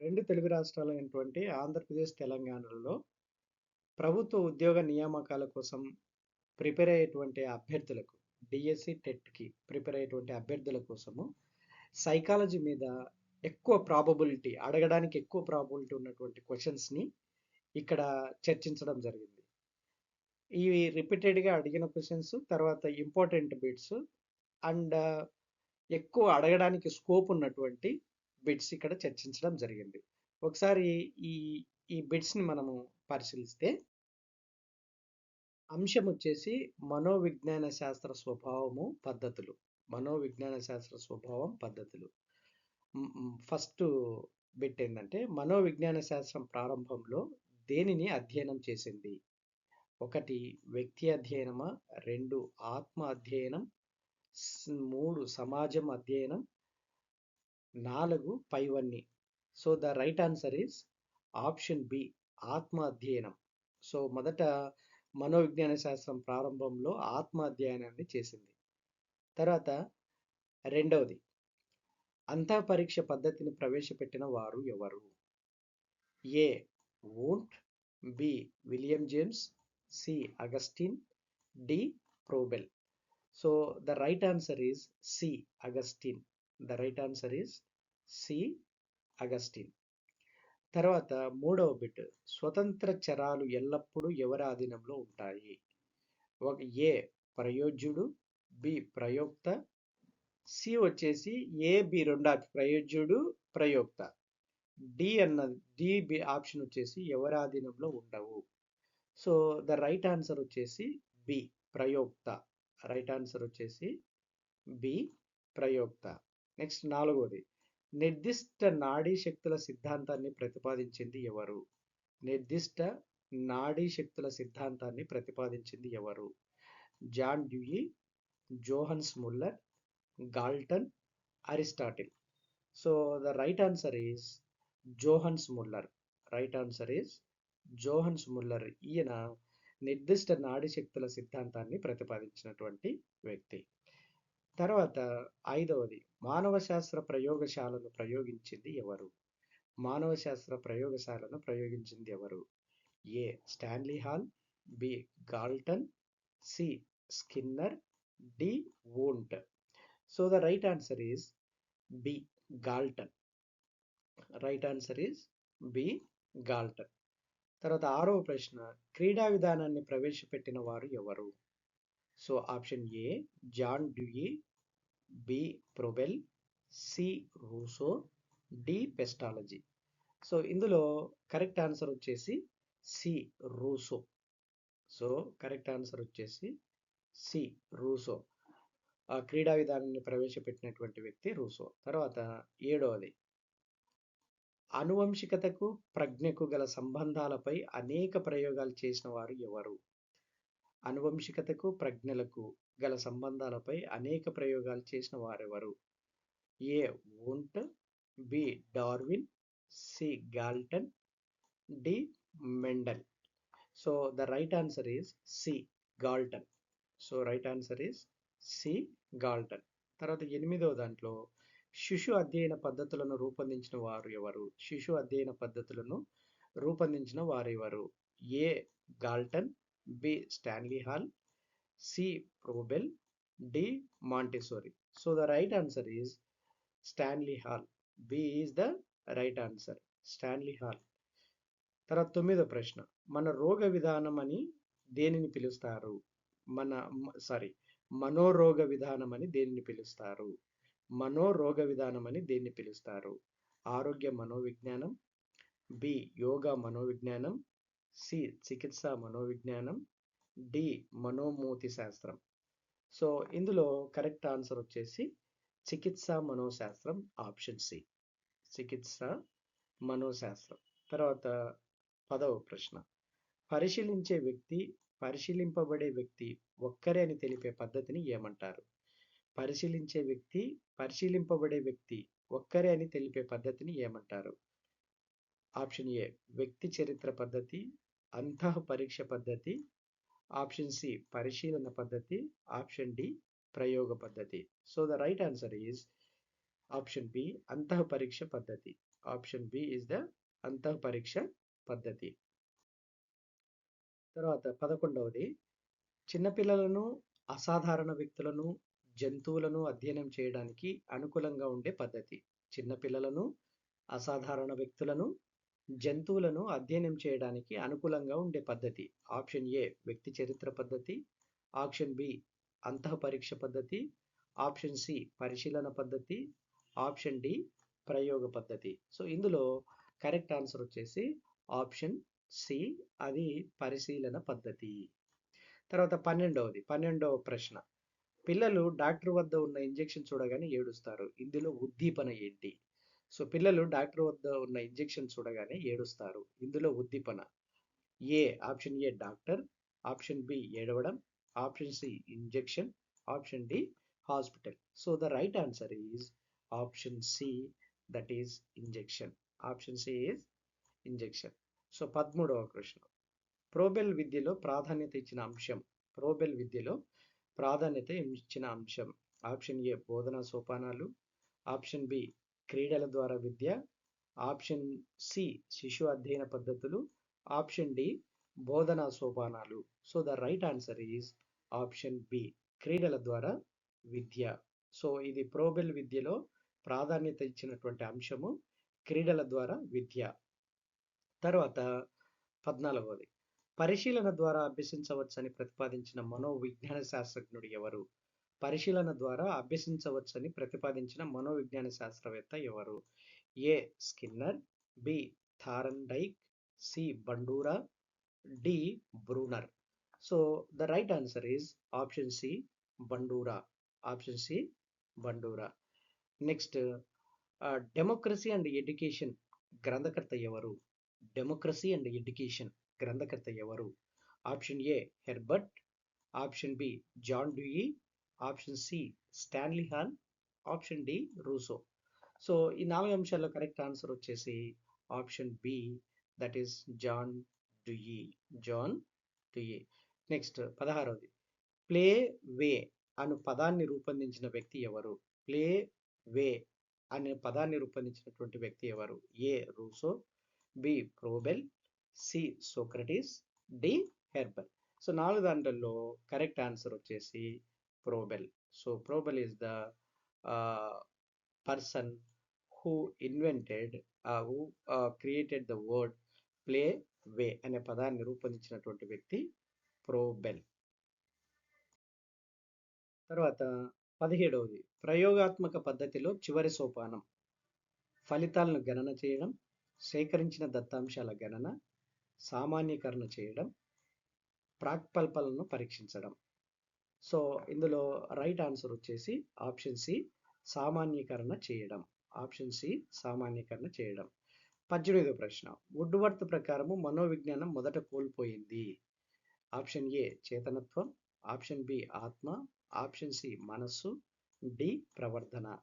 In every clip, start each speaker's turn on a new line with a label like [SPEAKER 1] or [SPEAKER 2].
[SPEAKER 1] రెండు తెలుగు రాష్ట్రాలైనటువంటి ఆంధ్రప్రదేశ్, తెలంగాణలో ప్రభుత్వ ఉద్యోగ నియామకాల కోసం ప్రిపేర్ అయ్యేటువంటి అభ్యర్థులకు డిఎస్సి, టెట్‌కి ప్రిపేర్ అయ్యేటువంటి అభ్యర్థుల కోసము సైకాలజీ మీద ఎక్కువ ప్రాబబిలిటీ అడగడానికి ఎక్కువ ప్రాబబిలిటీ ఉన్నటువంటి క్వశ్చన్స్ని ఇక్కడ చర్చించడం జరిగింది. ఇవి రిపీటెడ్‌గా అడిగిన క్వశ్చన్స్ తర్వాత ఇంపార్టెంట్ బిట్స్ అండ్ ఎక్కువ అడగడానికి స్కోప్ ఉన్నటువంటి బిడ్స్ ఇక్కడ చర్చించడం జరిగింది. ఒకసారి ఈ ఈ బిడ్స్ని మనము పరిశీలిస్తే అంశం వచ్చేసి మనోవిజ్ఞాన శాస్త్ర స్వభావము, పద్ధతులు. మనోవిజ్ఞాన శాస్త్ర స్వభావం, పద్ధతులు. ఫస్ట్ బిట్ ఏంటంటే మనోవిజ్ఞాన శాస్త్రం ప్రారంభంలో దేనిని అధ్యయనం చేసింది? ఒకటి వ్యక్తి అధ్యయనమా? రెండు ఆత్మ అధ్యయనం. మూడు సమాజం అధ్యయనం. నాలుగు పైవన్నీ. So, the right answer is option B ఆత్మ అధ్యయనం. సో, మొదట మనోవిజ్ఞాన శాస్త్రం ప్రారంభంలో ఆత్మ అధ్యయనాన్ని చేసింది. తర్వాత రెండవది అంతఃపరీక్ష పద్ధతిని ప్రవేశపెట్టిన వారు ఎవరు? A. Wundt. B. William James. C. Augustine. D. Froebel. So, the right answer is C. Augustine. The right answer is C. Augustine. తర్వాత మూడవ బిట్ స్వతంత్ర చరాలు ఎల్లప్పుడూ ఎవరి ఆధీనంలో ఉంటాయి? ఒక ఏ. ప్రయోజ్యుడు. బి. ప్రయోక్త. సి వచ్చేసి ఏ, బి రెండు ప్రయోజ్యుడు, ప్రయోక్త. డి అన్నది డి, బి ఆప్షన్ వచ్చేసి ఎవరి ఆధీనంలో ఉండవు. సో, ద రైట్ ఆన్సర్ వచ్చేసి బి. ప్రయోక్త. రైట్ ఆన్సర్ వచ్చేసి బి. ప్రయోక్త. నెక్స్ట్ నాలుగవది నిర్దిష్ట నాడీ శక్తుల సిద్ధాంతాన్ని ప్రతిపాదించింది ఎవరు? నిర్దిష్ట నాడీ శక్తుల సిద్ధాంతాన్ని ప్రతిపాదించింది ఎవరు? John Dewey, Johannes Muller, Galton, Aristotle. So, the right answer is Johannes Muller. Right answer is Johannes Muller. ఈయన నిర్దిష్ట నాడీ శక్తుల సిద్ధాంతాన్ని ప్రతిపాదించినటువంటి వ్యక్తి. తర్వాత ఐదవది మానవ శాస్త్ర ప్రయోగశాలను ప్రయోగించింది ఎవరు? మానవ శాస్త్ర ప్రయోగశాలను ప్రయోగించింది ఎవరు? A. Stanley Hall. B. Galton. C. Skinner. D. Wundt. So, the right answer is B. Galton. Right answer is B. Galton. తర్వాత ఆరవ ప్రశ్న క్రీడా విధానాన్ని ప్రవేశపెట్టిన వారు ఎవరు? So, option A John Dewey. B. Froebel C. Rousseau. D. Pestalozzi. So, ఇందులో correct answer వచ్చేసి C. Rousseau. So, correct answer వచ్చేసి సి. రూసో. ఆ క్రీడా విధానాన్ని ప్రవేశపెట్టినటువంటి వ్యక్తి రూసో. తర్వాత ఏడవది అనువంశికతకు, ప్రజ్ఞకు గల సంబంధాలపై అనేక ప్రయోగాలు చేసిన వారు ఎవరు? అనువంశికతకు, ప్రజ్ఞలకు గల సంబంధాలపై అనేక ప్రయోగాలు చేసిన వారెవరు? A. Wundt. B. Darwin. C. Galton. D. Mendel. So, the right answer is C. Galton. So, right answer is C. Galton. తర్వాత ఎనిమిదవ దాంట్లో శిశు అధ్యయన పద్ధతులను రూపొందించిన వారు ఎవరు? శిశు అధ్యయన పద్ధతులను రూపొందించిన వారెవరు? A. Galton. B. Stanley Hall. C. Froebel. D. Montessori. So, the right answer is Stanley Hall. B is the right answer. Stanley Hall. తర్వాత తొమ్మిదో ప్రశ్న మన రోగ విధానం అని దేనిని పిలుస్తారు? మన సారీ మనోరోగ విధానం అని దేనిని పిలుస్తారు? మనోరోగ విధానం అని దేన్ని పిలుస్తారు? ఆరోగ్య మనోవిజ్ఞానం. బి. యోగా మనోవిజ్ఞానం. సి. చికిత్స మనోవిజ్ఞానం. డి. మనోమూతి శాస్త్రం. సో, ఇందులో కరెక్ట్ ఆన్సర్ వచ్చేసి చికిత్స మనోశాస్త్రం ఆప్షన్ సి. చికిత్స మనోశాస్త్రం. తర్వాత పదవ ప్రశ్న పరిశీలించే వ్యక్తి, పరిశీలింపబడే వ్యక్తి ఒక్కరే అని తెలిపే పద్ధతిని ఏమంటారు? పరిశీలించే వ్యక్తి, పరిశీలింపబడే వ్యక్తి ఒక్కరే అని తెలిపే పద్ధతిని ఏమంటారు? ఆప్షన్ ఏ వ్యక్తి చరిత్ర పద్ధతి. అంతః పరీక్ష పద్ధతి. ఆప్షన్ సి పరిశీలన పద్ధతి. ఆప్షన్ డి ప్రయోగ పద్ధతి. So, the right answer is option B అంతః పరీక్ష పద్ధతి ఆప్షన్ బి ఇస్ ద అంతః పరీక్ష పద్ధతి తర్వాత పదకొండవది చిన్నపిల్లలను అసాధారణ వ్యక్తులను జంతువులను అధ్యయనం చేయడానికి అనుకూలంగా ఉండే పద్ధతి చిన్నపిల్లలను అసాధారణ వ్యక్తులను జంతువులను అధ్యయనం చేయడానికి అనుకూలంగా ఉండే పద్ధతి ఆప్షన్ ఏ వ్యక్తి చరిత్ర పద్ధతి ఆప్షన్ బి అంతః పరీక్ష పద్ధతి ఆప్షన్ సి పరిశీలన పద్ధతి ఆప్షన్ డి ప్రయోగ పద్ధతి. సో ఇందులో కరెక్ట్ ఆన్సర్ వచ్చేసి ఆప్షన్ సి అది పరిశీలన పద్ధతి. తర్వాత పన్నెండవది పన్నెండవ ప్రశ్న. పిల్లలు డాక్టర్ వద్ద ఉన్న ఇంజెక్షన్ చూడగానే ఏడుస్తారు. ఇందులో ఉద్దీపన ఏంటి? సో పిల్లలు డాక్టర్ వద్ద ఉన్న ఇంజెక్షన్ చూడగానే ఏడుస్తారు. ఇందులో ఉద్దీపన. A option A doctor. Option B ఏడవడం. Option C injection. Option D hospital. So the right answer is option C that is injection. Option C is injection. So పదమూడవ ప్రశ్న. ప్రోబెల్ విద్యలో ప్రాధాన్యత ఇచ్చిన అంశం. ప్రోబెల్ విద్యలో ప్రాధాన్యత ఇచ్చిన అంశం. ఆప్షన్ ఏ బోధనా సోపానాలు. ఆప్షన్ బి క్రీడల ద్వారా విద్య. ఆప్షన్ సి శిశు అధ్యయన పద్ధతులు. ఆప్షన్ డి బోధనా సోపానాలు. So the right answer is option B క్రీడల ద్వారా విద్య. సో ఇది ప్రోబెల్ విద్యలో ప్రాధాన్యత ఇచ్చినటువంటి అంశము క్రీడల ద్వారా విద్య. తర్వాత పద్నాలుగవది. పరిశీలన ద్వారా అభ్యసించవచ్చని ప్రతిపాదించిన మనోవిజ్ఞాన శాస్త్రజ్ఞుడు ఎవరు? పరిశీలన ద్వారా అభ్యసించవచ్చని ప్రతిపాదించిన మనోవిజ్ఞాన శాస్త్రవేత్త ఎవరు? A. Skinner B. Thorndike C. Bandura D. Bruner. So the right answer is option C Bandura. Option C Bandura. Next democracy and education గ్రంథకర్త ఎవరు? డెమోక్రసీ అండ్ ఎడ్యుకేషన్ గ్రంథకర్త ఎవరు? Option A Herbart. Option B John Dewey. Option C Stanley Hall option D Rousseau. So ఈ నాలుగు అంశాల్లో correct answer వచ్చేసి option B that is John Dewey John Dewey next పదహారవది. Play way అను పదాన్ని రూపొందించిన వ్యక్తి ఎవరు? ప్లే వే అనే పదాన్ని రూపొందించినటువంటి వ్యక్తి ఎవరు? A Rousseau. B Froebel. C Socrates. D Herbart. So నాలుగు దాంట్లలో కరెక్ట్ ఆన్సర్ వచ్చేసి Froebel so Froebel is the person who invented who created the word play way అనే పదాన్ని రూపొందించినటువంటి వ్యక్తి ప్రోబెల్ తర్వాత పదిహేడవది. ప్రయోగాత్మక పద్ధతిలో చివరి సోపానం. ఫలితాలను గణన చేయడం సేకరించిన దత్తాంశాల గణన సామాన్యీకరణ చేయడం ప్రాక్పల్పలను పరీక్షించడం. సో ఇందులో రైట్ ఆన్సర్ వచ్చేసి ఆప్షన్ సి సామాన్యీకరణ చేయడం. ఆప్షన్ సి సామాన్యీకరణ చేయడం. పద్దెనిమిదో ప్రశ్న. వుడ్వర్త్ ప్రకారము మనోవిజ్ఞానం మొదట కోల్పోయింది. ఆప్షన్ ఏ చేతనత్వం ఆప్షన్ బి ఆత్మ ఆప్షన్ సి మనస్సు డి ప్రవర్ధన.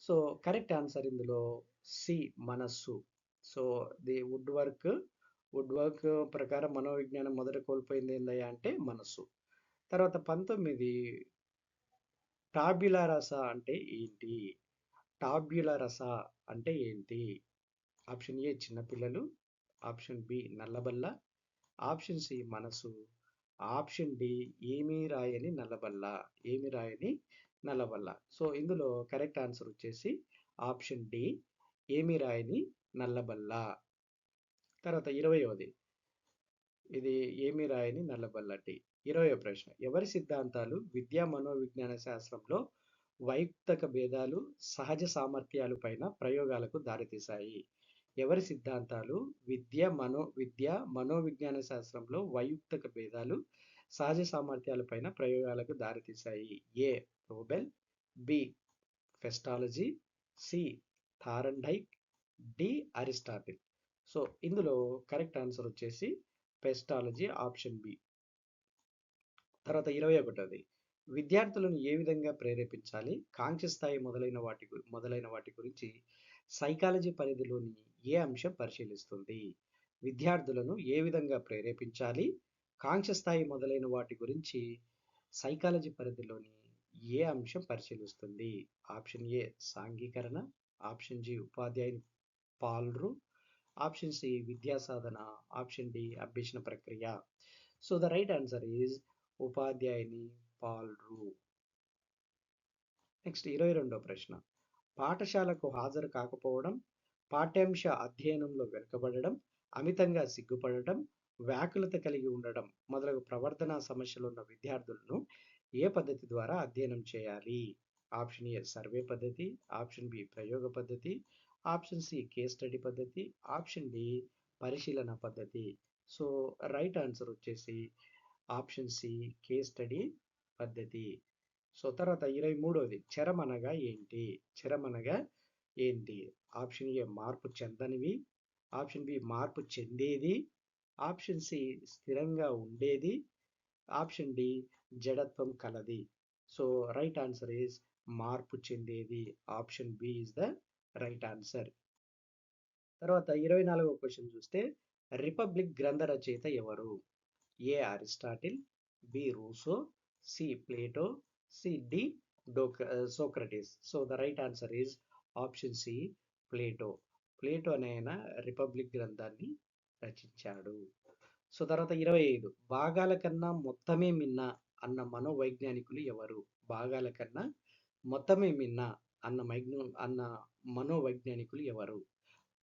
[SPEAKER 1] సో కరెక్ట్ ఆన్సర్ ఇందులో సి మనస్సు. So the Woodworth Woodworth ప్రకారం మనోవిజ్ఞానం మొదట కోల్పోయింది ఏందయ్యా అంటే మనస్సు. తర్వాత పంతొమ్మిది టాబ్యులా రస అంటే ఏంటి? టాబ్యులా రస అంటే ఏంటి? ఆప్షన్ ఏ చిన్నపిల్లలు ఆప్షన్ బి నల్లబల్ల. ఆప్షన్ సి మనసు. ఆప్షన్ డి ఏమీ రాయని నల్లబల్ల. ఏమి రాయని నల్లబల్ల. సో ఇందులో కరెక్ట్ ఆన్సర్ వచ్చేసి ఆప్షన్ డి ఏమి రాయని నల్లబల్ల. తర్వాత ఇరవయవది ఇది ఏమి రాయని నల్లబల్ల డి ఇరవై ప్రశ్న. ఎవరి సిద్ధాంతాలు విద్యా మనోవిజ్ఞాన శాస్త్రంలో వైయుక్తక భేదాలు సహజ సామర్థ్యాలు పైన ప్రయోగాలకు దారితీశాయి? ఎవరి సిద్ధాంతాలు విద్య మనో విద్య మనోవిజ్ఞాన శాస్త్రంలో వైయుక్తక భేదాలు సహజ సామర్థ్యాలపైన ప్రయోగాలకు దారితీశాయి? A. Froebel B. Pestalozzi. C. Thorndike D. Aristotle. So ఇందులో కరెక్ట్ ఆన్సర్ వచ్చేసి పెస్టాలజీ ఆప్షన్ బి. తర్వాత ఇరవై ఒకటోది. విద్యార్థులను ఏ విధంగా ప్రేరేపించాలి? కాంక్ష స్థాయి మొదలైన వాటి మొదలైన వాటి గురించి సైకాలజీ పరిధిలోని ఏ అంశం పరిశీలిస్తుంది? విద్యార్థులను ఏ విధంగా ప్రేరేపించాలి? కాంక్ష స్థాయి మొదలైన వాటి గురించి సైకాలజీ పరిధిలోని ఏ అంశం పరిశీలిస్తుంది? ఆప్షన్ ఏ సాంఘీకరణ. ఆప్షన్ జి ఉపాధ్యాయుని పాల్రు. ఆప్షన్ సి విద్యా సాధన. ఆప్షన్ డి అభ్యసన ప్రక్రియ. So the right answer is ఉపాధ్యాయుని పాల్రు. నెక్స్ట్ ఇరవై రెండో ప్రశ్న. పాఠశాలకు హాజరు కాకపోవడం పాఠ్యాంశ అధ్యయనంలో వెనుకబడడం అమితంగా సిగ్గుపడడం వ్యాకులత కలిగి ఉండడం మొదలగు ప్రవర్తనా సమస్యలు ఉన్న విద్యార్థులను ఏ పద్ధతి ద్వారా అధ్యయనం చేయాలి? ఆప్షన్ ఏ సర్వే పద్ధతి ఆప్షన్ బి ప్రయోగ పద్ధతి ఆప్షన్ సి కేస్ స్టడీ పద్ధతి ఆప్షన్ డి పరిశీలన పద్ధతి. సో రైట్ ఆన్సర్ వచ్చేసి ఆప్షన్ సి కేస్ స్టడీ పద్ధతి. సో తర్వాత ఇరవై మూడవది చరమనగా ఏంటి? చరమనగా ఏంటి? ఆప్షన్ ఏ మార్పు చెందనివి. ఆప్షన్ బి మార్పు చెందేది. ఆప్షన్ సి స్థిరంగా ఉండేది. ఆప్షన్ డి జడత్వం కలది. సో రైట్ ఆన్సర్ ఈజ్ మార్పు చెందేది. Option B is the right answer. తర్వాత ఇరవై నాలుగవ క్వశ్చన్ చూస్తే రిపబ్లిక్ గ్రంథ రచయిత ఎవరు? A Aristotle B Rousseau C Plato C D డోక Socrates. So the right answer is option C Plato. Plato అనే ఆయన రిపబ్లిక్ గ్రంథాన్ని రచించాడు. సో తర్వాత ఇరవై ఐదు. భాగాల కన్నా మొత్తమే మిన్న అన్న మనోవైజ్ఞానికులు ఎవరు? భాగాల కన్నా మొత్తమే మిన్న అన్న మైజ్ఞ అన్న మనోవైజ్ఞానికులు ఎవరు?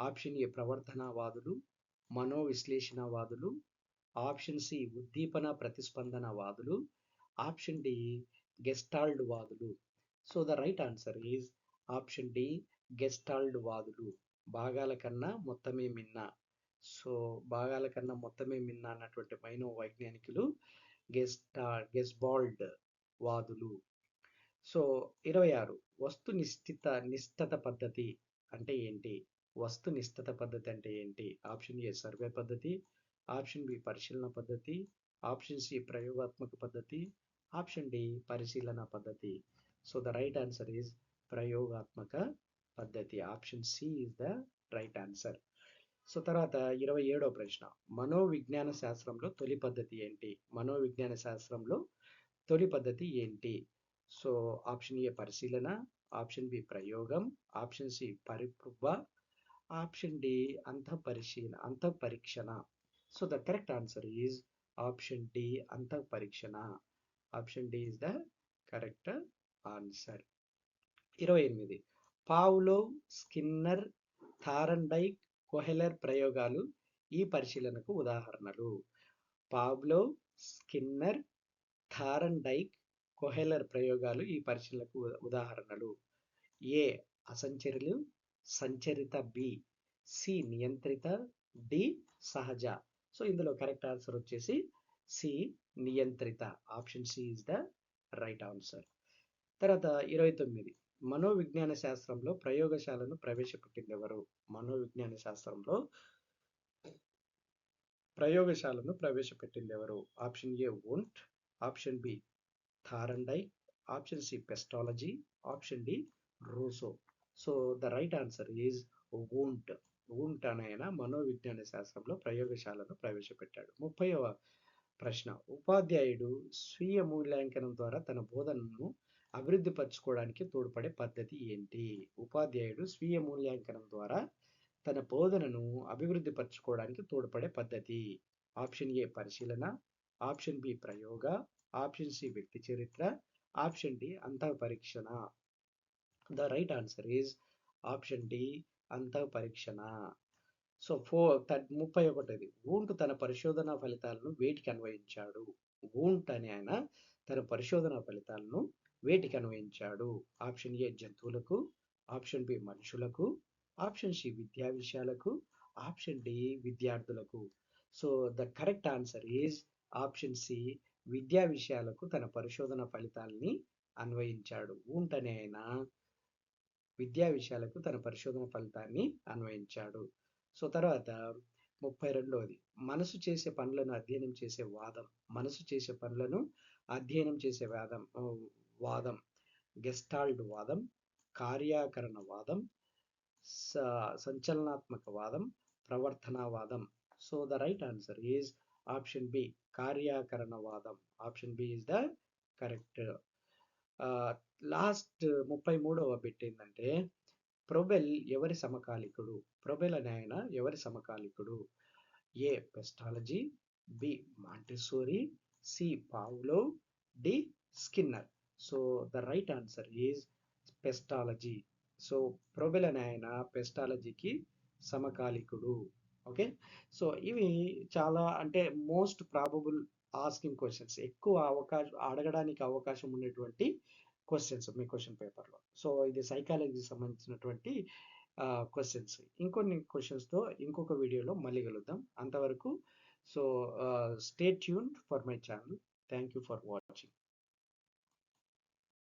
[SPEAKER 1] ఆప్షన్ ఏ ప్రవర్తనవాదులు మనోవిశ్లేషణవాదులు ఆప్షన్ సి ఉద్దీపన ప్రతిస్పందన వాదులు. ఆప్షన్ డి గెస్టాల్డ్ వాదులు. So the right answer is option D gestalt వాదులు. భాగాల కన్నా మొత్తమే మిన్న. సో భాగాల కన్నా మొత్తమే మిన్న అన్నటువంటి మైనో వైజ్ఞానికులు గెస్టా గెస్బాల్డ్ వాదులు. సో ఇరవై ఆరు. వస్తు నిశ్చిత నిష్ఠత పద్ధతి అంటే ఏంటి? వస్తు నిష్ఠత పద్ధతి అంటే ఏంటి? ఆప్షన్ ఏ సర్వే పద్ధతి. ఆప్షన్ బి పరిశీలన పద్ధతి ఆప్షన్ సి ప్రయోగాత్మక పద్ధతి ఆప్షన్ డి పరిశీలన పద్ధతి. So the right answer is ప్రయోగాత్మక పద్ధతి. Option C is the right answer so తర్వాత ఇరవై ఏడో ప్రశ్న. మనోవిజ్ఞాన శాస్త్రంలో తొలి పద్ధతి ఏంటి? మనోవిజ్ఞాన శాస్త్రంలో తొలి పద్ధతి ఏంటి? సో ఆప్షన్ ఏ పరిశీలన ఆప్షన్ బి ప్రయోగం ఆప్షన్ సి పరిపృవ ఆప్షన్ డి అంత పరిశీలన అంత పరీక్షణ so the correct answer is option D అంత పరీక్షణ option D is the correct answer ఇరవై ఎనిమిది. పావులో స్కిన్నర్ థారండైక్ కొహెలర్ ప్రయోగాలు ఈ పరిశీలనకు ఉదాహరణలు. పావులో స్కిన్నర్ థారండైక్ కొహెలర్ ప్రయోగాలు ఈ పరిశీలనకు ఉదాహరణలు. ఏ అసంచరులు సంచరిత బి సి నియంత్రిత డి సహజ. సో ఇందులో కరెక్ట్ ఆన్సర్ వచ్చేసి సి నియంత్రిత. Option C is the right answer తర్వాత ఇరవై తొమ్మిది. మనోవిజ్ఞాన శాస్త్రంలో ప్రయోగశాలను ప్రవేశపెట్టింది ఎవరు మనోవిజ్ఞాన శాస్త్రంలో ప్రయోగశాలను ప్రవేశపెట్టింది ఎవరు option A Wundt option B Thorndike option C Pestalozzi option D Rousseau so the right answer is Wundt ఉంటానైన మనోవిజ్ఞాన శాస్త్రంలో ప్రయోగశాలను ప్రవేశపెట్టాడు. ముప్పైవ ప్రశ్న. ఉపాధ్యాయుడు స్వీయ మూల్యాంకనం ద్వారా తన బోధనను అభివృద్ధి పరచుకోవడానికి తోడ్పడే పద్ధతి ఏంటి? ఉపాధ్యాయుడు స్వీయ మూల్యాంకనం ద్వారా తన బోధనను అభివృద్ధి పరచుకోవడానికి తోడ్పడే పద్ధతి? ఆప్షన్ ఏ పరిశీలన ఆప్షన్ బి ప్రయోగ ఆప్షన్ సి వ్యక్తి చరిత్ర ఆప్షన్ డి అంతర్ పరీక్షణ the right answer is option D అంత పరీక్షణ సో ఫో ముప్పై ఒకటిది. ఊంట్ తన పరిశోధన ఫలితాలను వేటికి అన్వయించాడు? ఊంట్ అని ఆయన తన పరిశోధన ఫలితాలను వేటికి అన్వయించాడు? ఆప్షన్ ఏ జంతువులకు ఆప్షన్ బి మనుషులకు ఆప్షన్ సి విద్యా విషయాలకు ఆప్షన్ డి విద్యార్థులకు. So the correct answer is option C విద్యా విషయాలకు తన పరిశోధన ఫలితాలని అన్వయించాడు. ఊంటనే అనే ఆయన విద్యా విషయాలకు తన పరిశోధన ఫలితాన్ని అన్వయించాడు. సో తర్వాత ముప్పై రెండవది మనసు చేసే పనులను అధ్యయనం చేసే వాదం. మనసు చేసే పనులను అధ్యయనం చేసే వాదం వాదం. గెస్టాల్డ్ వాదం కార్యాకరణ వాదం సంచలనాత్మక వాదం ప్రవర్తనవాదం so the right answer is option B కార్యాకరణ వాదం. Option B is the correct last ముప్పై మూడవ పెట్టిందంటే ప్రొబెల్ ఎవరి సమకాలికుడు? ప్రొబెల్ అనే ఆయన ఎవరి సమకాలికుడు? A Pestalozzi B Montessori C Pavlov D Skinner. So the right answer is Pestalozzi. So Froebel అనే ఆయన పెస్టాలజీకి సమకాలికుడు. Okay? So ఇవి చాలా అంటే మోస్ట్ ప్రాబబుల్ ఆస్కింగ్ క్వశ్చన్స్ ఎక్కువ అవకాశం అడగడానికి అవకాశం ఉన్నటువంటి క్వశ్చన్స్ మీ క్వశ్చన్ పేపర్లో సో ఇది సైకాలజీకి సంబంధించినటువంటి క్వశ్చన్స్ ఇంకొన్ని క్వశ్చన్స్తో ఇంకొక వీడియోలో మళ్ళీ కలుద్దాం. అంతవరకు so stay tune for my channel thank you for watching